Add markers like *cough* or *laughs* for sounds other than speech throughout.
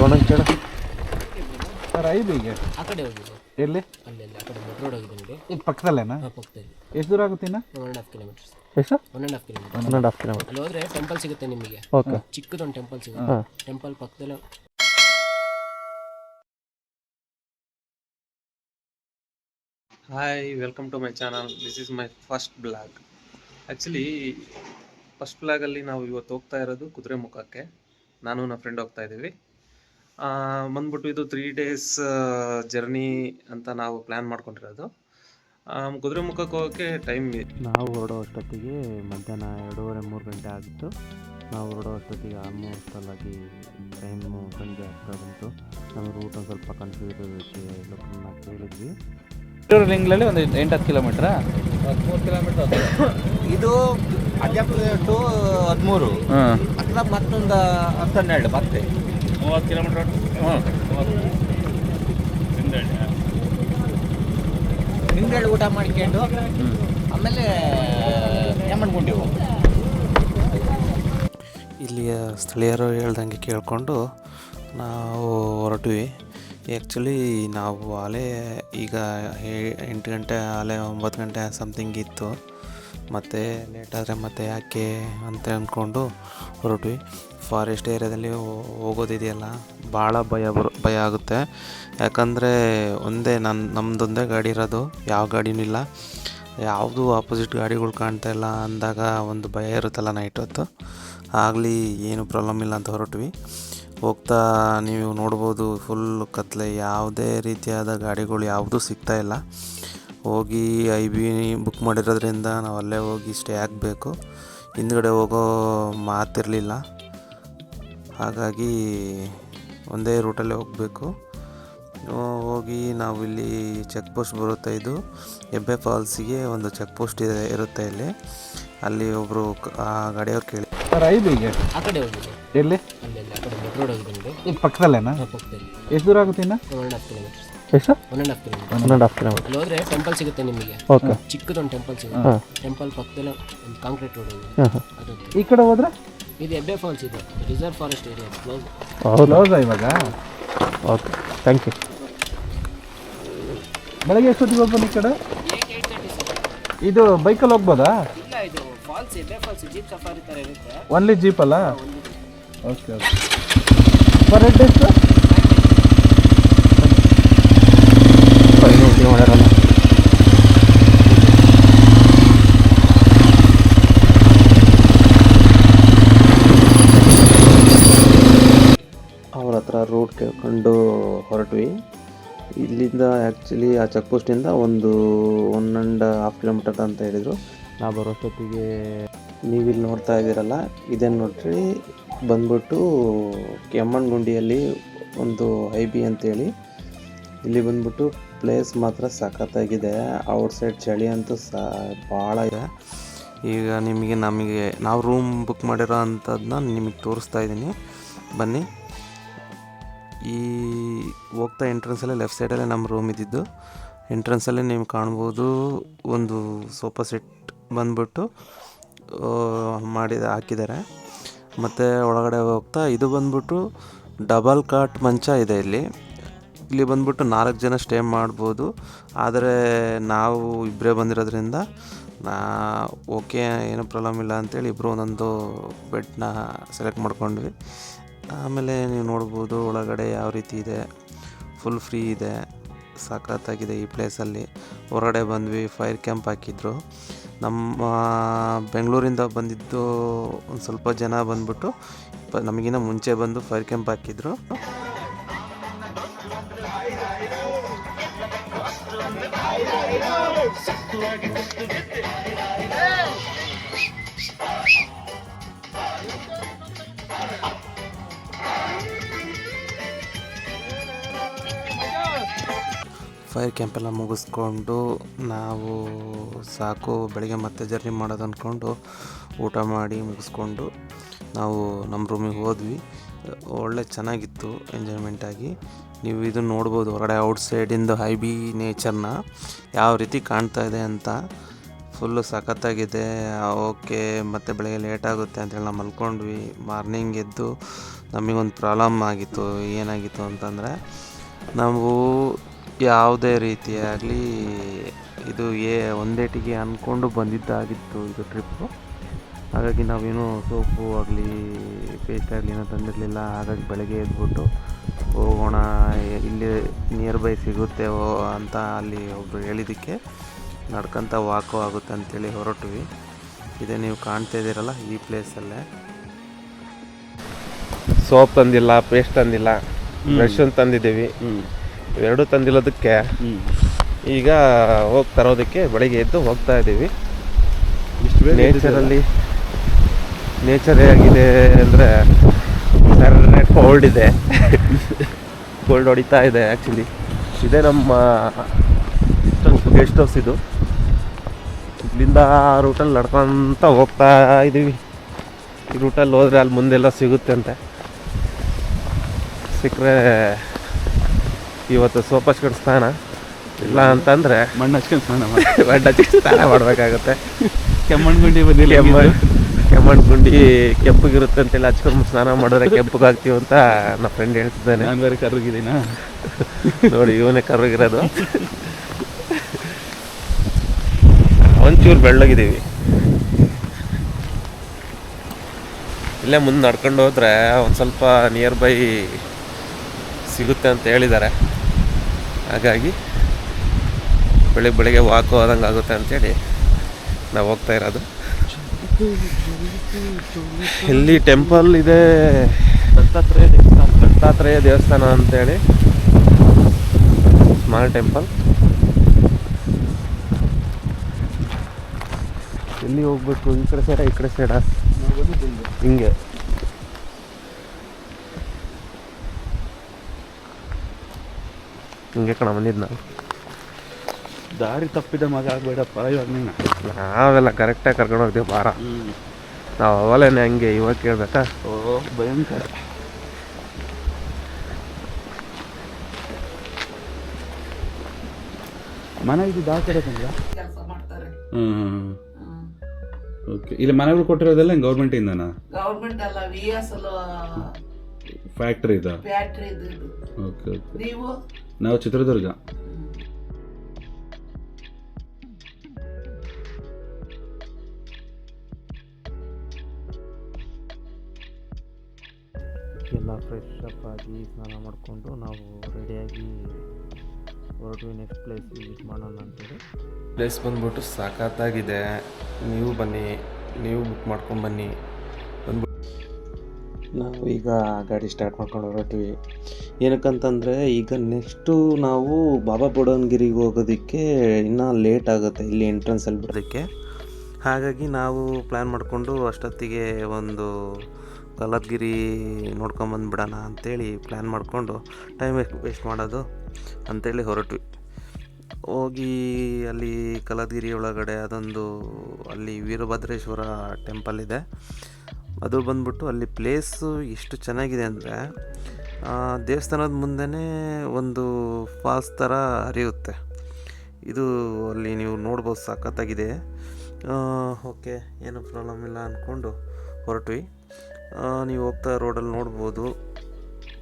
ಕೇಳ. ಸರ್ ಐಬಿಗೆ ಆ ಕಡೆ ಹೋಗಿದೆ. ಎಲ್ಲಿ? ಅಲ್ಲಿ ಅಲ್ಲಿ ಆ ಕಡೆ ಮೆಟ್ರೋ ರೋಡ್ ಹೋಗಿದೆ ನೋಡಿ. ಇಲ್ಲಿ ಪಕ್ಕದಲ್ಲೇನಾ? ಹಾಂ ಪಕ್ಕದಲ್ಲಿ. ಎಷ್ಟು ದೂರ ಆಗುತ್ತೆ ಇನ್ನ? ಒನ್ ಆ್ಯಂಡ್ ಹಾಫ್ ಕಿಲೋಮೀಟರ್ಸ್ ಎಷ್ಟು? One and half kilometre one and half kilometre ಅಲ್ಲಿ ಹೋದ್ರೆ ಟೆಂಪಲ್ ಸಿಗುತ್ತೆ ನಿಮಗೆ. ಓಕೆ ಚಿಕ್ಕದೊಂದು ಟೆಂಪಲ್ ಸಿಗುತ್ತೆ. ಟೆಂಪಲ್ ಪಕ್ಕದಲ್ಲೇ. Hi welcome to my channel this is my first blog actually first ಬ್ಲಾಗಲ್ಲಿ ನಾವು ಇವತ್ತು ಹೋಗ್ತಾ ಇರೋದು ಕುದುರೆ ಮುಖಕ್ಕೆ. ನಾನು ನನ್ನ ಫ್ರೆಂಡ್ ಹೋಗ್ತಾ ಇದ್ದೀವಿ. ಆ, ಬಂದ್ಬಿಟ್ಟು ಇದು ತ್ರೀ ಡೇಸ್ ಜರ್ನಿ ಅಂತ ನಾವು ಪ್ಲ್ಯಾನ್ ಮಾಡ್ಕೊಂಡಿರೋದು. ಕುದುರೆಮುಖಕ್ಕೆ ಕುದುರೆ ಮುಖಕ್ಕೆ ಹೋಗೋಕ್ಕೆ ಟೈಮ್ ನಾವು ಹೊರಡೋ ಅಷ್ಟೊತ್ತಿಗೆ ಮಧ್ಯಾಹ್ನ ಎರಡೂವರೆ ಮೂರು ಗಂಟೆ ಆಗಿತ್ತು. ನಾವು ಹೊರಡೋ ಅಷ್ಟೊತ್ತಿಗೆ ಆಲ್ಮೋಸ್ಟ್ ಅಲ್ಲಾಗಿ ಟೈಮು ಸಂಜೆ ಆಗ್ತಾ ಬಂತು. ನಮ್ಮ ರೂಟ್ ಒಂದು ಸ್ವಲ್ಪ ಕನ್ಫ್ಯೂಸ್ ಇರೋದಕ್ಕೆ ಲೊಕೇಶನ್ನ ಕೇಳಿದ್ವಿ. ಲಿಂಗ್ಲಲ್ಲಿ ಒಂದು ಎಂಟು ಹತ್ತು ಕಿಲೋಮೀಟ್ರಾ ಹದಿಮೂರು ಕಿಲೋಮೀಟರ್ ಇದು ಅಜಾಪುರ ಟು ಹದಿಮೂರು. ಅಥವಾ ಮತ್ತೊಂದು ಹತ್ತು ಹನ್ನೆರಡು ಮತ್ತೆ. ಮೂವತ್ತು ಕಿಲೋಮೀಟ್ರ್ ಹಿಂದೇಳಿ ಊಟ ಮಾಡ್ಕೊಂಡು ಆಮೇಲೆ ಯಮ್ಮನ್ಗುಂಡಿ ಹೋಗು ಇಲ್ಲಿಯ ಸ್ಥಳೀಯರು ಹೇಳ್ದಂಗೆ ಕೇಳಿಕೊಂಡು ನಾವು ಹೊರಟ್ವಿ. ಆ್ಯಕ್ಚುಲಿ ನಾವು ಅಲೆ ಈಗ ಹೇ- ಎಂಟು ಗಂಟೆ ಅಲೆ ಒಂಬತ್ತು ಗಂಟೆ ಸಮಥಿಂಗ್ ಇತ್ತು. ಮತ್ತು ಲೇಟಾದರೆ ಆದರೆ ಮತ್ತೆ ಯಾಕೆ ಅಂತ ಅಂದ್ಕೊಂಡು ಹೊರಟ್ವಿ. ಫಾರೆಸ್ಟ್ ಏರಿಯಾದಲ್ಲಿ ಹೋಗೋದಿದೆಯಲ್ಲ, ಭಾಳ ಭಯ ಬರು, ಭಯ ಆಗುತ್ತೆ. ಯಾಕಂದರೆ ಒಂದೇ ನನ್ನ ನಮ್ಮದೊಂದೇ ಗಾಡಿ ಇರೋದು, ಯಾವ ಗಾಡಿನೂ ಇಲ್ಲ. ಯಾವುದು ಆಪೋಸಿಟ್ ಗಾಡಿಗಳು ಕಾಣ್ತಾ ಇಲ್ಲ ಅಂದಾಗ ಒಂದು ಭಯ ಇರುತ್ತಲ್ಲ ನೈಟ್ ಹೊತ್ತು. ಆಗಲಿ ಏನು ಪ್ರಾಬ್ಲಮ್ ಇಲ್ಲ ಅಂತ ಹೊರಟ್ವಿ. ಹೋಗ್ತಾ ನೀವು ನೋಡ್ಬೋದು ಫುಲ್ ಕತ್ಲೆ, ಯಾವುದೇ ರೀತಿಯಾದ ಗಾಡಿಗಳು ಯಾವುದೂ ಸಿಗ್ತಾ ಇಲ್ಲ. ಹೋಗಿ ಐ ಬಿ ಬುಕ್ ಮಾಡಿರೋದ್ರಿಂದ ನಾವು ಅಲ್ಲೇ ಹೋಗಿ ಸ್ಟೇ ಆಗಬೇಕು. ಹಿಂದ್ಗಡೆ ಹೋಗೋ ಮಾತಿರಲಿಲ್ಲ. ಹಾಗಾಗಿ ಒಂದೇ ರೂಟಲ್ಲೇ ಹೋಗಬೇಕು. ಹೋಗಿ ನಾವು ಇಲ್ಲಿ ಚೆಕ್ ಪೋಸ್ಟ್ ಬರುತ್ತೆ ಇದು. ಎಬ್ಬೆ ಫಾಲ್ಸಿಗೆ ಒಂದು ಚೆಕ್ ಪೋಸ್ಟ್ ಇದೆ ಇರುತ್ತೆ ಇಲ್ಲಿ. ಅಲ್ಲಿ ಒಬ್ಬರು ಆ ಗಾಡಿಯವ್ರು ಕೇಳಿ. ಸರ್ ಐಬಿಗೆ ಆ ಕಡೆ ಹೋಗಿದೆ. ಎಲ್ಲಿ? ರೋಡ್ ಹೋಗಿದೆ ಇಲ್ಲಿ ಪಕ್ಕದಲ್ಲೇನಾ? ಪಕ್ಕದಲ್ಲಿ. ಎಷ್ಟು ದೂರ ಆಗುತ್ತೆ ಇನ್ನ? ಒನ್ ಆ್ಯಂಡ್ ಹಾಫ್ ಕಿಲೋಮೀಟರ್ಸ್ ಎಷ್ಟು? One and half kilometre one and half kilometre ಅಲ್ಲಿ ಹೋದ್ರೆ ಟೆಂಪಲ್ ಸಿಗುತ್ತೆ ನಿಮಗೆ. ಓಕೆ. ಚಿಕ್ಕದೊಂದು ಟೆಂಪಲ್ ಸಿಗುತ್ತೆ. ಟೆಂಪಲ್ ಪಕ್ಕದಲ್ಲೇ ಒಂದು ಕಾಂಕ್ರೀಟ್ ರೋಡ್ ಹೋಗಿದೆ. ಅದು ಈ ಕಡೆ ಹೋದ್ರೆ? ಇದು ಎಬ್ಬೆ ಫಾಲ್ಸ್ ಇದೆ. ರಿಸರ್ವ್ ಫಾರೆಸ್ಟ್ ಏರಿಯಾ ಕ್ಲೋಸ್ ಹೌದಾ. ಕ್ಲೋಸಾ ಇವಾಗ? ಓಕೆ ಥ್ಯಾಂಕ್ ಯು ಬೆಳಗ್ಗೆ ಎಷ್ಟೊತ್ತಿಗೆ ಹೋಗ್ಬೋದು ಈ ಕಡೆ? ಇದು ಬೈಕಲ್ಲಿ ಹೋಗ್ಬೋದಾ? ಇಲ್ಲ ಇದು falls Ebbe falls jeep safari ಥರ ಇರುತ್ತೆ. ಒನ್ಲಿ ಜೀಪ್ ಅಲ್ಲ? ಓಕೆ ಓಕೆ ಪರ್ ಹೆಡ್ ಎಷ್ಟು ಐನೂರು ಕಿಲೋಮೀಟರ್ ಅಲ್ಲ ಅವ್ರ ಹತ್ರ ರೂಟ್ ಕೇಳ್ಕೊಂಡು ಹೊರಟ್ವಿ. ಇಲ್ಲಿಂದ ಆ್ಯಕ್ಚುಲಿ ಆ ಚೆಕ್ ಪೋಸ್ಟಿಂದ ಒಂದು ಒನ್ ಆ್ಯಂಡ್ ಹಾಫ್ ಕಿಲೋಮೀಟರ್ ಅಂತ ಹೇಳಿದರು. ನಾವು ಬರೋಷ್ಟೊತ್ತಿಗೆ ನೀವಿಲ್ಲಿ ನೋಡ್ತಾ ಇದ್ದೀರಲ್ಲ ಇದೇನು ನೋಡ್ರಿ? ಬಂದ್ಬಿಟ್ಟು ಕೆಮ್ಮಣ್ಣಗುಂಡಿಯಲ್ಲಿ ಒಂದು ಐ ಬಿ ಅಂತೇಳಿ ಇಲ್ಲಿ ಬಂದ್ಬಿಟ್ಟು ಪ್ಲೇಸ್ ಮಾತ್ರ ಸಖತ್ತಾಗಿದೆ. ಔಟ್ ಸೈಡ್ ಚಳಿ ಅಂತೂ ಸ ಭಾಳ ಇದೆ. ಈಗ ನಿಮಗೆ ನಮಗೆ ನಾವು ರೂಮ್ ಬುಕ್ ಮಾಡಿರೋ ಅಂಥದ್ದನ್ನ ನಿಮಗೆ ತೋರಿಸ್ತಾ ಇದ್ದೀನಿ. ಬನ್ನಿ. ಈ ಹೋಗ್ತಾ ಎಂಟ್ರೆನ್ಸಲ್ಲೇ ಲೆಫ್ಟ್ ಸೈಡಲ್ಲೇ ನಮ್ಮ ರೂಮ್ ಇದ್ದಿದ್ದು. ಎಂಟ್ರೆನ್ಸಲ್ಲೇ ನೀವು ಕಾಣ್ಬೋದು, ಒಂದು ಸೋಫಾ ಸೆಟ್ ಬಂದ್ಬಿಟ್ಟು ಮಾಡಿದ, ಹಾಕಿದ್ದಾರೆ. ಮತ್ತು ಒಳಗಡೆ ಹೋಗ್ತಾ, ಇದು ಬಂದ್ಬಿಟ್ಟು ಡಬಲ್ ಕಾಟ್ ಮಂಚ ಇದೆ ಇಲ್ಲಿ. ಇಲ್ಲಿ ಬಂದ್ಬಿಟ್ಟು ನಾಲ್ಕು ಜನ ಸ್ಟೇ ಮಾಡ್ಬೋದು. ಆದರೆ ನಾವು ಇಬ್ಬರೇ ಬಂದಿರೋದ್ರಿಂದ, ನಾ ಓಕೆ ಏನೂ ಪ್ರಾಬ್ಲಮ್ ಇಲ್ಲ ಅಂತೇಳಿ ಇಬ್ಬರು ಒಂದೊಂದು ಬೆಡ್ನ ಸೆಲೆಕ್ಟ್ ಮಾಡ್ಕೊಂಡ್ವಿ. ಆಮೇಲೆ ನೀವು ನೋಡ್ಬೋದು ಒಳಗಡೆ ಯಾವ ರೀತಿ ಇದೆ. ಫುಲ್ ಫ್ರೀ ಇದೆ. ಸಖತ್ತಾಗಿದೆ ಈ ಪ್ಲೇಸಲ್ಲಿ ಹೊರಗಡೆ ಬಂದ್ವಿ ಫೈರ್ ಕ್ಯಾಂಪ್ ಹಾಕಿದ್ರು. ನಮ್ಮ, ಬೆಂಗಳೂರಿಂದ ಬಂದಿದ್ದು ಒಂದು ಸ್ವಲ್ಪ ಜನ ಬಂದ್ಬಿಟ್ಟು, ಪ- ನಮಗಿನ್ನ ಮುಂಚೆ ಬಂದು ಫೈರ್ ಕ್ಯಾಂಪ್ ಹಾಕಿದ್ರು. ಫೈರ್ ಕ್ಯಾಂಪೆಲ್ಲ ಮುಗಿಸ್ಕೊಂಡು ನಾವು ಸಾಕು, ಬೆಳಗ್ಗೆ ಮತ್ತೆ ಜರ್ನಿ ಮಾಡೋದು ಅಂದ್ಕೊಂಡು ಊಟ ಮಾಡಿ ಮುಗಿಸ್ಕೊಂಡು ನಾವು ನಮ್ಮ ರೂಮಿಗೆ ಹೋದ್ವಿ. ಒಳ್ಳೆ ಚೆನ್ನಾಗಿತ್ತು ಎಂಜಾಯ್ಮೆಂಟಾಗಿ ನೀವು ಇದನ್ನು ನೋಡ್ಬೋದು, ಹೊರಗಡೆ ಔಟ್ ಸೈಡಿಂದ ಹೈ ಬಿ ನೇಚರ್ನ ಯಾವ ರೀತಿ ಕಾಣ್ತಾ ಇದೆ ಅಂತ. ಫುಲ್ಲು ಸಖತ್ತಾಗಿದೆ. ಓಕೆ, ಮತ್ತು ಬೆಳಗ್ಗೆ ಲೇಟ್ ಆಗುತ್ತೆ ಅಂತೇಳಿ ನಾವು ಮಲ್ಕೊಂಡ್ವಿ. ಮಾರ್ನಿಂಗ್ ಎದ್ದು ನಮಗೊಂದು ಪ್ರಾಬ್ಲಮ್ ಆಗಿತ್ತು. ಏನಾಗಿತ್ತು ಅಂತಂದರೆ, ನಾವು ಯಾವುದೇ ರೀತಿಯಾಗಲಿ ಇದು ಏ ಒಂದೇಟಿಗೆ ಅಂದ್ಕೊಂಡು ಬಂದಿದ್ದಾಗಿತ್ತು ಇದು ಟ್ರಿಪ್ಪು. ಹಾಗಾಗಿ ನಾವೇನು ಸೋಪು ಆಗಲಿ ಪೇಸ್ಟ್ ಆಗಲಿ ಏನೋ ತಂದಿರಲಿಲ್ಲ. ಹಾಗಾಗಿ ಬೆಳಗ್ಗೆ ಎದ್ಬಿಟ್ಟು ಹೋಗೋಣ ಇಲ್ಲಿ ನಿಯರ್ ಬೈ ಸಿಗುತ್ತೆ ಓ ಅಂತ ಅಲ್ಲಿ ಒಬ್ಬರು ಹೇಳಿದ್ದಕ್ಕೆ ನಡ್ಕೊಂತ ವಾಕು ಆಗುತ್ತೆ ಅಂತೇಳಿ ಹೊರಟ್ವಿ. ಇದೇ ನೀವು ಕಾಣ್ತಾ ಇದ್ದೀರಲ್ಲ ಈ ಪ್ಲೇಸಲ್ಲೇ ಸೋಪ್ ತಂದಿಲ್ಲ ಪೇಸ್ಟ್ ತಂದಿಲ್ಲ ಬ್ರಷ್ ತಂದಿದ್ದೀವಿ. ಎರಡು ತಂದಿಲ್ಲದಕ್ಕೆ ಈಗ ಹೋಗಿ ತರೋದಕ್ಕೆ ಬೆಳಗ್ಗೆ ಎದ್ದು ಹೋಗ್ತಾ ಇದ್ದೀವಿ. ನೇಚರಲ್ಲಿ ನೇಚರ್ ಹೇಗಿದೆ ಅಂದರೆ ಕೋಲ್ಡ್ ಇದೆ. ಕೋಲ್ಡ್ ಹೊಡಿತಾ ಇದೆ ಆ್ಯಕ್ಚುಲಿ ಇದೇ ನಮ್ಮ ಗೆಸ್ಟ್ ಹೌಸ್ ಇದು. ಇಲ್ಲಿಂದ ರೂಟಲ್ಲಿ ನಡ್ಕೊತ ಹೋಗ್ತಾ ಇದ್ದೀವಿ. ಈ ರೂಟಲ್ಲಿ ಹೋದರೆ ಅಲ್ಲಿ ಮುಂದೆಲ್ಲ ಸಿಗುತ್ತೆ ಅಂತೆ. ಸಿಕ್ಕರೆ ಇವತ್ತು ಸೋಪ್ ಹಚ್ಕೊಂಡು ಸ್ನಾನ? ಇಲ್ಲ ಅಂತಂದರೆ ಮಣ್ಣು ಹಚ್ಕೊಂಡು ಸ್ನಾನ *laughs* ಮಣ್ಣು ಹಚ್ಚಿ ಸ್ನಾನ ಮಾಡಬೇಕಾಗುತ್ತೆ. ಕೆಮ್ಮಣ್ಣು ಗುಂಡಿ ಬಂದಿಲ್ಲ ಕೆಮ್ಮ ಕೆಮ್ಮಣ್ಣು ಗುಂಡಿ ಕೆಂಪಗಿರುತ್ತೆ ಅಂತೇಳಿ ಹಚ್ಕೊಂಡು ಸ್ನಾನ ಮಾಡಿದ್ರೆ ಕೆಂಪಗಾಗ್ತೀವಿ ಅಂತ ನಮ್ಮ ಫ್ರೆಂಡ್ ಹೇಳ್ತಿದ್ದಾನೆ. ನಾನು ಬೇರೆ ಕರ್ಗಿದ್ದೀನಾ *laughs* ನೋಡಿ ಇವನೇ ಕರ್ರಗಿರೋದು. ಒಂಚೂರು ಬೆಳ್ಳಗಿದ್ದೀವಿ. ಇಲ್ಲೇ ಮುಂದೆ ನಡ್ಕೊಂಡು ಹೋದ್ರೆ ಒಂದು ಸ್ವಲ್ಪ ನಿಯರ್ ಬೈ ಸಿಗುತ್ತೆ ಅಂತ ಹೇಳಿದ್ದಾರೆ. ಹಾಗಾಗಿ ಬೆಳಿಗ್ಗೆ ಬೆಳಿಗ್ಗೆ ವಾಕು ಆದಂಗೆ ಆಗುತ್ತೆ ಅಂತೇಳಿ ನಾವು ಹೋಗ್ತಾ ಇರೋದು. ಇಲ್ಲಿ ಟೆಂಪಲ್ ಇದೆ? ದತ್ತಾತ್ರೇಯ ದೇವಸ್ಥಾನ ದತ್ತಾತ್ರೇಯ ದೇವಸ್ಥಾನ ಅಂತೇಳಿ. ಸ್ಮಾಲ್ ಟೆಂಪಲ್ ಎಲ್ಲಿ ಹೋಗ್ಬೇಕು? ಈ ಕಡೆ ಸೈಡ ಈ ಕಡೆ ಸೈಡ ಹಿಂಗೆ. ಹಿಂಗೆ ಕಣ ಬಂದಿದ್ದು ನಾವು ದಾರಿ ತಪ್ಪಿದ ಮಗ ಆಗ್ಬೇಡಪ್ಪ ಇವಾಗ ನೀನು. ನಾವೆಲ್ಲ ಕರೆಕ್ಟಾಗಿ ಕರ್ಕೊಂಡು ಹೋಗ್ತೀವಿ ಬಾರ ನಾವು ಅವಲೇನೆ ಹಂಗೆ ಇವಾಗ ಕೇಳ್ಬೇಕಾ? ಓ ಭಯಂಕರ. ಮನೆ ಇದು ದಾಖಲೆ ಕಡೆ ಓಕೆ ಇಲ್ಲಿ ಮನೆಗಳು ಕೊಟ್ಟಿರೋದೆಲ್ಲ ಗೌರ್ಮೆಂಟಿಂದನಾ ಗೌರ್ಮೆಂಟ್ ಅಲ್ಲ ವಿ ಎಸ್ ಫ್ಯಾಕ್ಟ್ರಿ ಇದು ಫ್ಯಾಕ್ಟ್ರಿ ಇದು. ಓಕೆ ಓಕೆ ನೀವು? ನಾವು ಚಿತ್ರದುರ್ಗ. ಎಲ್ಲ ಫ್ರೆಶ್ ಅಪ್ ಆಗಿ ಸ್ನಾನ ಮಾಡಿಕೊಂಡು ನಾವು ರೆಡಿಯಾಗಿ ಹೊರಟ್ವಿ ನೆಕ್ಸ್ಟ್ ಪ್ಲೇಸ್ ವಿಸಿಟ್ ಮಾಡೋಣ ಅಂತೇಳಿ. ಪ್ಲೇಸ್ ಬಂದ್ಬಿಟ್ಟು ಸಖತ್ತಾಗಿದೆ ನೀವು ಬನ್ನಿ ನೀವು ಬುಕ್ ಮಾಡ್ಕೊಂಡು ಬನ್ನಿ. ನಾವು ಈಗ ಗಾಡಿ ಸ್ಟಾರ್ಟ್ ಮಾಡ್ಕೊಂಡು ಹೊರಟ್ವಿ. ಏನಕ್ಕಂತಂದರೆ, ಈಗ ನೆಕ್ಸ್ಟು ನಾವು ಬಾಬಾ ಬುಡನ್ಗಿರಿಗೆ ಹೋಗೋದಕ್ಕೆ ಇನ್ನೂ ಲೇಟ್ ಆಗುತ್ತೆ ಇಲ್ಲಿ ಎಂಟ್ರೆನ್ಸಲ್ಲಿ ಬರೋದಕ್ಕೆ. ಹಾಗಾಗಿ ನಾವು ಪ್ಲ್ಯಾನ್ ಮಾಡಿಕೊಂಡು ಅಷ್ಟೊತ್ತಿಗೆ ಒಂದು ಕಲದ್ಗಿರಿ ನೋಡ್ಕೊಂಬಂದ್ಬಿಡೋಣ ಅಂಥೇಳಿ ಪ್ಲ್ಯಾನ್ ಮಾಡಿಕೊಂಡು ಟೈಮ್ ವೇಸ್ಟ್ ಮಾಡೋದು ಅಂಥೇಳಿ ಹೊರಟ್ವಿ. ಹೋಗಿ ಅಲ್ಲಿ ಕಲದ್ಗಿರಿ ಒಳಗಡೆ ಅದೊಂದು ಅಲ್ಲಿ ವೀರಭದ್ರೇಶ್ವರ ಟೆಂಪಲ್ ಇದೆ. ಅದು ಬಂದ್ಬಿಟ್ಟು ಅಲ್ಲಿ ಪ್ಲೇಸು ಎಷ್ಟು ಚೆನ್ನಾಗಿದೆ ಅಂದರೆ ದೇವಸ್ಥಾನದ ಮುಂದೆನೇ ಒಂದು ಫಾಲ್ಸ್ ಥರ ಹರಿಯುತ್ತೆ. ಇದು ಅಲ್ಲಿ ನೀವು ನೋಡ್ಬೋದು, ಸಖತ್ತಾಗಿದೆ. ಓಕೆ, ಏನು ಪ್ರಾಬ್ಲಮ್ ಇಲ್ಲ ಅಂದ್ಕೊಂಡು ಹೊರಟ್ವಿ. ನೀವು ಹೋಗ್ತಾ ರೋಡಲ್ಲಿ ನೋಡ್ಬೋದು,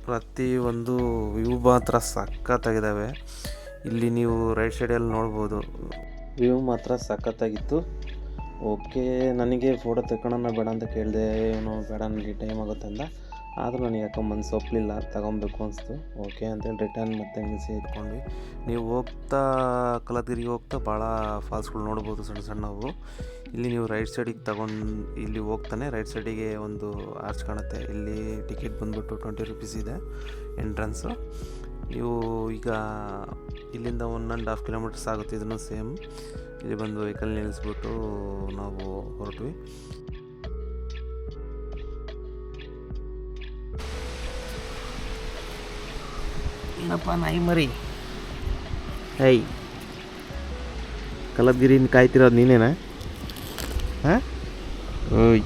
ಪ್ರತಿ ಒಂದು ವ್ಯೂ ಮಾತ್ರ ಸಖತ್ತಾಗಿದ್ದಾವೆ. ಇಲ್ಲಿ ನೀವು ರೈಟ್ ಸೈಡಲ್ಲಿ ನೋಡ್ಬೋದು. ವ್ಯೂ ಮಾತ್ರ ಸಖತ್ತಾಗಿತ್ತು. ಓಕೆ, ನನಗೆ ಫೋಟೋ ತಗೊಳ್ಳೋಣ ಬೇಡ ಅಂತ ಕೇಳಿದೆ ಇವನು ಬೇಡ ನನಗೆ ಟೈಮ್ ಆಗುತ್ತೆ ಅಂದ ಆದರೂ ನನಗೆ ಯಾಕೋ ಮನಸ್ಸು ಒಪ್ಪಲಿಲ್ಲ ತಗೊಬೇಕು ಅನಿಸ್ತು. ಓಕೆ ಅಂತೇಳಿ ರಿಟರ್ನ್ ಮತ್ತೆ ನಿಲ್ಲಿಸಿ ಇಟ್ಕೊಂಡ್ವಿ. ನೀವು ಹೋಗ್ತಾ, ಕಲದ್ಗಿರಿಗೆ ಹೋಗ್ತಾ ಭಾಳ ಫಾಲ್ಸ್ಗಳು ನೋಡ್ಬೋದು ಸಣ್ಣ ಸಣ್ಣವು. ಇಲ್ಲಿ ನೀವು ರೈಟ್ ಸೈಡಿಗೆ ತಗೊಂಡು ಇಲ್ಲಿ ಹೋಗ್ತಾನೆ ರೈಟ್ ಸೈಡಿಗೆ ಒಂದು ಆರ್ಚ್ ಕಾಣುತ್ತೆ. ಇಲ್ಲಿ ಟಿಕೆಟ್ ಬಂದ್ಬಿಟ್ಟು ಟ್ವೆಂಟಿ ರುಪೀಸ್ ಇದೆ ಎಂಟ್ರೆನ್ಸು ನೀವು ಈಗ ಇಲ್ಲಿಂದ ಒನ್ ಆ್ಯಂಡ್ ಹಾಫ್ ಕಿಲೋಮೀಟರ್ಸ್ ಆಗುತ್ತೆ, ಇದನ್ನು ಸೇಮ್ ಇಲ್ಲಿ ಬಂದು ವೆಹಿಕಲ್ ನಿಲ್ಲಿಸ್ಬಿಟ್ಟು ನಾವು ಹೊರಟ್ವಿ. ಏನಪ್ಪ ನಾಯಿ ಮರಿ? ಹೈ ಕಲದ್ಗಿರಿನ ಕಾಯ್ತಿರೋದು ನೀನೇನಾ? ಹಾಂ? ಓಯ್.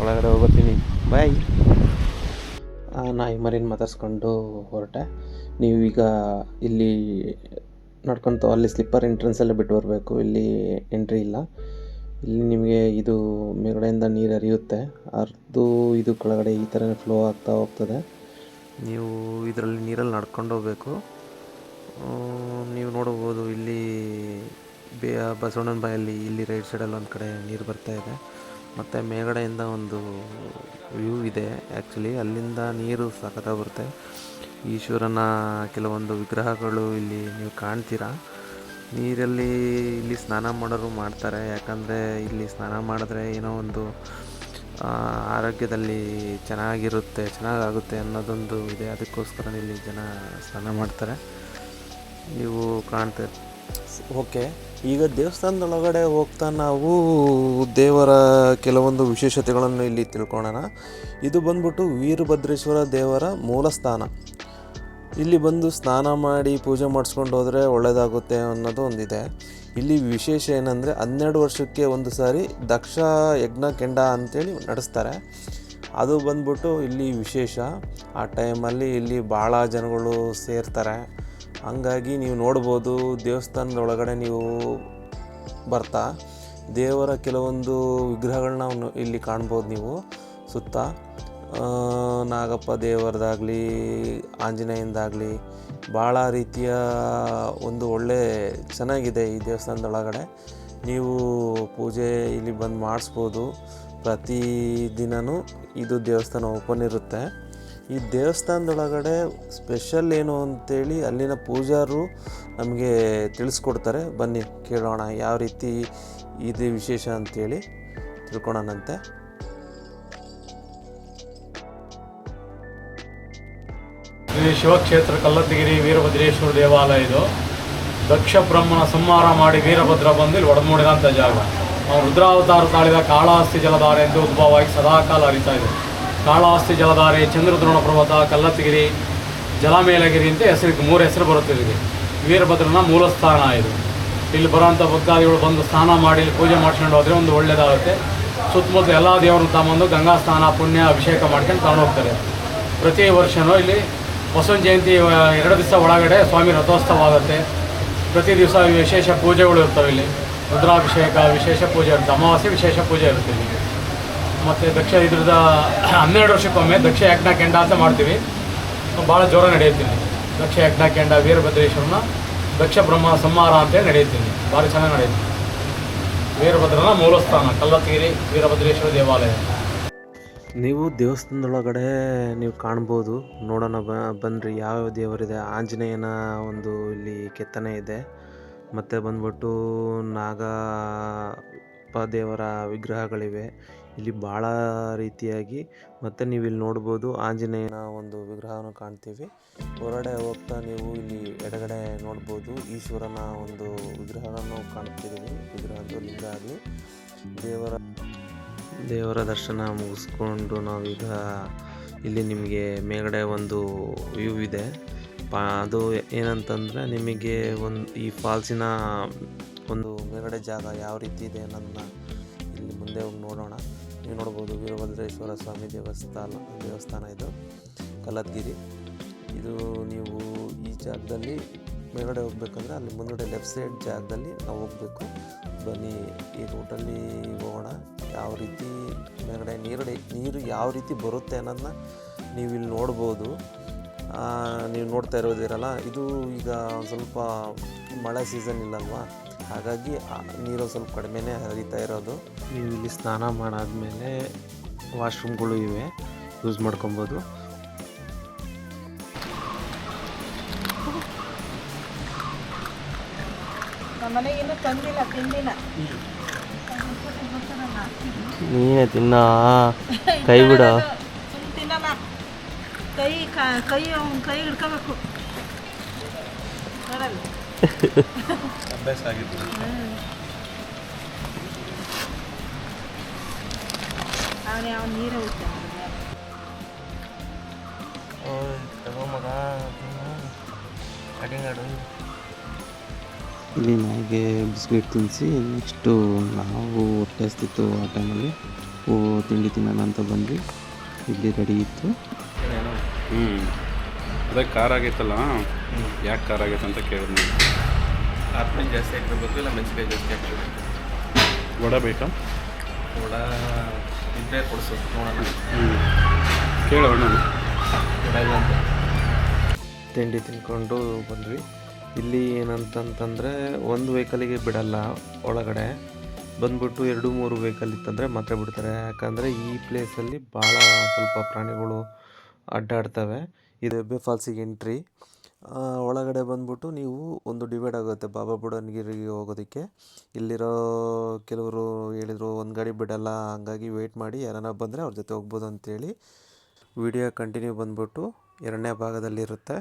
ಒಳಗಡೆ ಹೋಗ್ತೀನಿ. ಬಾಯ್. ನಾಯಿ ಮರಿನ ಮಾತಾಡ್ಸ್ಕೊಂಡು ಹೊರಟೆ. ನೀವೀಗ ಇಲ್ಲಿ ನಡ್ಕೊತ ಅಲ್ಲಿ ಸ್ಲಿಪ್ಪರ್ ಎಂಟ್ರೆನ್ಸಲ್ಲೇ ಬಿಟ್ಟು ಬರಬೇಕು. ಇಲ್ಲಿ ಎಂಟ್ರಿ ಇಲ್ಲ. ಇಲ್ಲಿ ನಿಮಗೆ ಇದು ಮೇಲ್ಗಡೆಯಿಂದ ನೀರು ಹರಿಯುತ್ತೆ. ಹರಿದು ಇದು ಕೆಳಗಡೆ ಈ ಥರನೇ ಫ್ಲೋ ಆಗ್ತಾ ಹೋಗ್ತದೆ. ನೀವು ಇದರಲ್ಲಿ ನೀರಲ್ಲಿ ನಡ್ಕೊಂಡು ಹೋಗ್ಬೇಕು. ನೀವು ನೋಡಬಹುದು ಇಲ್ಲಿ ಬೇ ಬಸವಣ್ಣನ ಬಾಯಲ್ಲಿ ಇಲ್ಲಿ ರೈಟ್ ಸೈಡಲ್ಲಿ ಒಂದು ಕಡೆ ನೀರು ಬರ್ತಾ ಇದೆ. ಮತ್ತು ಮೇಲ್ಗಡೆಯಿಂದ ಒಂದು ವ್ಯೂ ಇದೆ ಆ್ಯಕ್ಚುಲಿ ಅಲ್ಲಿಂದ ನೀರು ಸಖತ್ತಾಗಿ ಬರುತ್ತೆ. ಈಶ್ವರನ ಕೆಲವೊಂದು ವಿಗ್ರಹಗಳು ಇಲ್ಲಿ ನೀವು ಕಾಣ್ತೀರಾ? ನೀರಲ್ಲಿ ಇಲ್ಲಿ ಸ್ನಾನ ಮಾಡೋರು ಮಾಡ್ತಾರೆ. ಯಾಕಂದರೆ ಇಲ್ಲಿ ಸ್ನಾನ ಮಾಡಿದ್ರೆ ಏನೋ ಒಂದು ಆರೋಗ್ಯದಲ್ಲಿ ಚೆನ್ನಾಗಿರುತ್ತೆ, ಚೆನ್ನಾಗಾಗುತ್ತೆ ಅನ್ನೋದೊಂದು ಇದೆ. ಅದಕ್ಕೋಸ್ಕರ ಇಲ್ಲಿ ಜನ ಸ್ನಾನ ಮಾಡ್ತಾರೆ. ನೀವು ಕಾಣ್ತಾ ಓಕೆ. ಈಗ ದೇವಸ್ಥಾನದೊಳಗಡೆ ಹೋಗ್ತಾ ನಾವು ದೇವರ ಕೆಲವೊಂದು ವಿಶೇಷತೆಗಳನ್ನು ಇಲ್ಲಿ ತಿಳ್ಕೊಳ್ಳೋಣ ಇದು ಬಂದ್ಬಿಟ್ಟು ವೀರಭದ್ರೇಶ್ವರ ದೇವರ ಮೂಲ ಸ್ಥಾನ. ಇಲ್ಲಿ ಬಂದು ಸ್ನಾನ ಮಾಡಿ ಪೂಜೆ ಮಾಡಿಸ್ಕೊಂಡು ಹೋದರೆ ಒಳ್ಳೆಯದಾಗುತ್ತೆ ಅನ್ನೋದು ಒಂದಿದೆ. ಇಲ್ಲಿ ವಿಶೇಷ ಏನಂದರೆ ಹನ್ನೆರಡು ವರ್ಷಕ್ಕೆ ಒಂದು ಸಾರಿ ದಕ್ಷ ಯಜ್ಞ ಕೆಂಡ ಅಂತೇಳಿ ನಡೆಸ್ತಾರೆ. ಅದು ಬಂದ್ಬಿಟ್ಟು ಇಲ್ಲಿ ವಿಶೇಷ. ಆ ಟೈಮಲ್ಲಿ ಇಲ್ಲಿ ಭಾಳ ಜನಗಳು ಸೇರ್ತಾರೆ. ಹಂಗಾಗಿ ನೀವು ನೋಡ್ಬೋದು ದೇವಸ್ಥಾನದ ಒಳಗಡೆ ನೀವು ಬರ್ತಾ, ದೇವರ ಕೆಲವೊಂದು ವಿಗ್ರಹಗಳನ್ನ ಇಲ್ಲಿ ಕಾಣ್ಬೋದು ನೀವು ಸುತ್ತ. ನಾಗಪ್ಪ ದೇವರದಾಗಲಿ, ಆಂಜನೇಯಂದಾಗಲಿ ಭಾಳ ರೀತಿಯ ಒಂದು ಒಳ್ಳೆ ಚೆನ್ನಾಗಿದೆ ಈ ದೇವಸ್ಥಾನದೊಳಗಡೆ. ನೀವು ಪೂಜೆ ಇಲ್ಲಿ ಬಂದು ಮಾಡಿಸ್ಬೋದು. ಪ್ರತಿ ದಿನವೂ ಇದು ದೇವಸ್ಥಾನ ಓಪನ್ ಇರುತ್ತೆ. ಈ ದೇವಸ್ಥಾನದೊಳಗಡೆ ಸ್ಪೆಷಲ್ ಏನು ಅಂತೇಳಿ ಅಲ್ಲಿನ ಪೂಜಾರರು ನಮಗೆ ತಿಳಿಸ್ಕೊಡ್ತಾರೆ. ಬನ್ನಿ ಕೇಳೋಣ ಯಾವ ರೀತಿ ಇದು ವಿಶೇಷ ಅಂತೇಳಿ ತಿಳ್ಕೊಳೋಣಂತೆ. ಶ್ರೀ ಶಿವಕ್ಷೇತ್ರ ಕಲ್ಲತ್ತಿಗಿರಿ ವೀರಭದ್ರೇಶ್ವರ ದೇವಾಲಯ ಇದು. ದಕ್ಷ ಬ್ರಹ್ಮನ ಸಂಹಾರ ಮಾಡಿ ವೀರಭದ್ರ ಬಂದು ಇಲ್ಲಿ ಒಡಮೂಡಿದಂಥ ಜಾಗ. ಅವನು ರುದ್ರಾವತಾರ ತಾಳಿದ ಕಾಳಹಸ್ತಿ ಜಲಧಾರೆ ಎಂದು ಉದ್ಭವವಾಗಿ ಸದಾಕಾಲ ಹರಿತಾ ಇದೆ. ಕಾಳಹಸ್ತಿ ಜಲಧಾರೆ, ಚಂದ್ರದ್ರೋಣ ಪರ್ವತ ಕಲ್ಲತ್ತಿಗಿರಿ ಜಲಮೇಲಗಿರಿ ಅಂತ ಹೆಸರಿಗೆ ಮೂರು ಹೆಸರು ಬರುತ್ತಿದೆ. ವೀರಭದ್ರನ ಮೂಲಸ್ಥಾನ ಇದು. ಇಲ್ಲಿ ಬರೋಂಥ ಭಕ್ತಾದಿಗಳು ಬಂದು ಸ್ನಾನ ಮಾಡಿ ಇಲ್ಲಿ ಪೂಜೆ ಮಾಡ್ಕೊಂಡು ಹೋದರೆ ಒಂದು ಒಳ್ಳೆಯದಾಗುತ್ತೆ ಸುತ್ತಮುತ್ತ ಎಲ್ಲ ದೇವರನ್ನು ತಮ್ಮಂದು ಗಂಗಾ ಸ್ನಾನ, ಪುಣ್ಯ, ಅಭಿಷೇಕ ಮಾಡ್ಕೊಂಡು ತಗೊಂಡು ಹೋಗ್ತಾರೆ. ಪ್ರತಿ ವರ್ಷವೂ ಇಲ್ಲಿ ಬಸವನ ಜಯಂತಿ ಎರಡು ದಿವಸ ಒಳಗಡೆ ಸ್ವಾಮಿ ರಥೋತ್ಸವ ಆಗುತ್ತೆ. ಪ್ರತಿ ದಿವಸ ವಿಶೇಷ ಪೂಜೆಗಳು ಇರ್ತವೆ ಇಲ್ಲಿ. ರುದ್ರಾಭಿಷೇಕ, ವಿಶೇಷ ಪೂಜೆ ಇರುತ್ತೆ. ಅಮಾವಾಸ್ಯೆ ವಿಶೇಷ ಪೂಜೆ ಇರುತ್ತೆ ಇಲ್ಲಿ. ಮತ್ತು ದಕ್ಷ, ಇದ್ರದ ಹನ್ನೆರಡು ವರ್ಷಕ್ಕೊಮ್ಮೆ ದಕ್ಷ ಯಜ್ಞ ಕೆಂಡ ಅಂತ ಮಾಡ್ತೀವಿ. ಭಾಳ ಜೋರ ನಡೆಯುತ್ತೀನಿ ದಕ್ಷ ಯಜ್ಞ ಕೆಂಡ, ವೀರಭದ್ರೇಶ್ವರನ ದಕ್ಷ ಬ್ರಹ್ಮ ಸಂಹಾರ ಅಂತೇಳಿ ನಡೆಯುತ್ತೀನಿ ಭಾರಿ ಚೆನ್ನಾಗಿ ನಡೆಯುತ್ತೆ. ವೀರಭದ್ರನ ಮೂಲಸ್ಥಾನ ಕಲ್ಲತ್ತಿಗಿರಿ ವೀರಭದ್ರೇಶ್ವರ ದೇವಾಲಯ. ನೀವು ದೇವಸ್ಥಾನದೊಳಗಡೆ ನೀವು ಕಾಣ್ಬೋದು. ನೋಡೋಣ, ಬ ಬನ್ನಿರಿ ಯಾವ ದೇವರಿದೆ? ಆಂಜನೇಯನ ಒಂದು ಇಲ್ಲಿ ಕೆತ್ತನೆ ಇದೆ. ಮತ್ತು ಬಂದ್ಬಿಟ್ಟು ನಾಗಪ್ಪ ದೇವರ ವಿಗ್ರಹಗಳಿವೆ. ಇಲ್ಲಿ ಭಾಳ ರೀತಿಯಾಗಿ ಮತ್ತು ನೀವು ಇಲ್ಲಿ ನೋಡ್ಬೋದು ಆಂಜನೇಯನ ಒಂದು ವಿಗ್ರಹವನ್ನು ಕಾಣ್ತೀವಿ. ಹೊರಗಡೆ ಹೋಗ್ತಾ ನೀವು ಇಲ್ಲಿ ಎಡಗಡೆ ನೋಡ್ಬೋದು. ಈಶ್ವರನ ಒಂದು ವಿಗ್ರಹವನ್ನು ಕಾಣ್ತಿದ್ದೀವಿ. ವಿಗ್ರಹದ್ದು ಲಿಂಗ ಆಗಲಿ ದೇವರ ದೇವರ ದರ್ಶನ ಮುಗಿಸ್ಕೊಂಡು ನಾವೀಗ ಇಲ್ಲಿ ನಿಮಗೆ ಮೇಲ್ಗಡೆ ಒಂದು ವ್ಯೂ ಇದೆ. ಪಾ, ಅದು ಏನಂತಂದರೆ ನಿಮಗೆ ಒಂದು, ಈ ಫಾಲ್ಸಿನ ಒಂದು ಮೇಲ್ಗಡೆ ಜಾಗ ಯಾವ ರೀತಿ ಇದೆ ಅನ್ನೋದನ್ನ ಇಲ್ಲಿ ಮುಂದೆ ಹೋಗಿ ನೋಡೋಣ. ನೀವು ನೋಡ್ಬೋದು ವೀರಭದ್ರೇಶ್ವರ ಸ್ವಾಮಿ ದೇವಸ್ಥಾನ ದೇವಸ್ಥಾನ ಇದು ಕಲ್ಲತ್ಗಿರಿ ಇದು ನೀವು ಈ ಜಾಗದಲ್ಲಿ ಮೇಲ್ಗಡೆ ಹೋಗ್ಬೇಕಂದ್ರೆ ಅಲ್ಲಿ ಮುಂದುಗಡೆ ಲೆಫ್ಟ್ ಸೈಡ್ ಜಾಗದಲ್ಲಿ ನಾವು ಹೋಗಬೇಕು. ಬನ್ನಿ, ಈ ರೂಟಲ್ಲಿ ಹೋಗೋಣ. ಯಾವ ರೀತಿ ಮೇಲ್ಗಡೆ ನೀರು ನೀರು ಯಾವ ರೀತಿ ಬರುತ್ತೆ ಅನ್ನೋದನ್ನ ನೀವು ಇಲ್ಲಿ ನೋಡ್ಬೋದು. ಆ, ನೀವು ನೋಡ್ತಾ ಇರೋದಿರಲ್ಲ ಇದು ಈಗ ಒಂದ್ ಸ್ವಲ್ಪ ಮಳೆ ಸೀಸನ್ ಇಲ್ಲಲ್ವಾ? ಹಾಗಾಗಿ ನೀರು ಸ್ವಲ್ಪ ಕಡಿಮೆನೇ ಹರಿತಾ ಇರೋದು. ನೀವು ಇಲ್ಲಿ ಸ್ನಾನ ಮಾಡಾದ್ಮೇಲೆ ವಾಶ್ರೂಮ್ಗಳು ಇವೆ ಯೂಸ್ ಮಾಡ್ಕೊಬೋದು. ಮನೆಗಿನ್ನೂ ಇನ್ನೂ ತಂದಿಲ್ಲ ತಿಂದಿಲ್ಲ. ನೀನೇ ತಿನ್ನ. *laughs* ಕೈ ಬಿಡ ತಿನ್ನಲ್ಲ. ಕೈ ಕ- ಕೈ ಅವ್ನ ಕೈ ಹಿಡ್ಕೋಬೇಕು. ನೋಡಲ್ಲ. ಅಭ್ಯಾಸ ಆಗಿತ್ತು. ಅವನೇ ಅವ್ನ ನೀರೇ ಹೋಗ್ತಾನೆ ಇಲ್ಲಿ ನಾಯಿಗೆ ಬಿಸ್ಕೆಟ್ ತಿನ್ನಿಸಿ ನೆಕ್ಸ್ಟು ನಾವು ಹೊಟ್ಟೆ ಹಸ್ತಿತ್ತು ಆ ಟೈಮಲ್ಲಿ. ಓ ತಿಂಡಿ ತಿನ್ನೋಣ ಅಂತ ಬಂದ್ವಿ. ಇಲ್ಲಿ ರೆಡಿ ಇತ್ತು. ಹ್ಞೂ ಅದೇ ಖಾರ ಆಗೈತಲ್ಲ? ಯಾಕೆ ಖಾರ ಆಗೈತೆ ಅಂತ ಕೇಳಿದ್ವಿ ಆಪ್ಲಿನ್ ಜಾಸ್ತಿ ಹಾಕಿರ್ಬೇಕು ಇಲ್ಲ ಮೆಣಸಿನ್ಕಾಯಿ ಜಾಸ್ತಿ ಆಗ್ತದೆ ವಡ ಬೇಕಾ? ವಡ ಇದ್ದೇ ಕೊಡಿಸು ನೋಡೋಣ. ಹ್ಞೂ ಕೇಳೋಣ. ತಿಂಡಿ ತಿನ್ಕೊಂಡು ಬಂದ್ವಿ. ಇಲ್ಲಿ ಏನಂತಂತಂದರೆ ಒಂದು ವೆಹಿಕಲಿಗೆ ಬಿಡಲ್ಲ ಒಳಗಡೆ. ಬಂದ್ಬಿಟ್ಟು ಎರಡು ಮೂರು ವೆಹಿಕಲ್ ಇತ್ತಂದರೆ ಮಾತ್ರ ಬಿಡ್ತಾರೆ. ಯಾಕಂದರೆ ಈ ಪ್ಲೇಸಲ್ಲಿ ಭಾಳ ಸ್ವಲ್ಪ ಪ್ರಾಣಿಗಳು ಅಡ್ಡಾಡ್ತವೆ. ಇದು ಹೆಬ್ಬೆ ಫಾಲ್ಸಿಗೆ ಎಂಟ್ರಿ. ಒಳಗಡೆ ಬಂದ್ಬಿಟ್ಟು ನೀವು ಒಂದು ಡಿವೈಡ್ ಆಗುತ್ತೆ ಬಾಬಾ ಬುಡನ್ಗಿರಿಗೆ ಹೋಗೋದಕ್ಕೆ. ಇಲ್ಲಿರೋ ಕೆಲವರು ಹೇಳಿದರು, ಒಂದು ಗಾಡಿ ಬಿಡಲ್ಲ, ಹಂಗಾಗಿ ವೆಯ್ಟ್ ಮಾಡಿ ಯಾರನ್ನ ಬಂದರೆ ಅವ್ರ ಜೊತೆ ಹೋಗ್ಬೋದು ಅಂತೇಳಿ. ವಿಡಿಯೋ ಕಂಟಿನ್ಯೂ ಬಂದ್ಬಿಟ್ಟು ಎರಡನೇ ಭಾಗದಲ್ಲಿರುತ್ತೆ.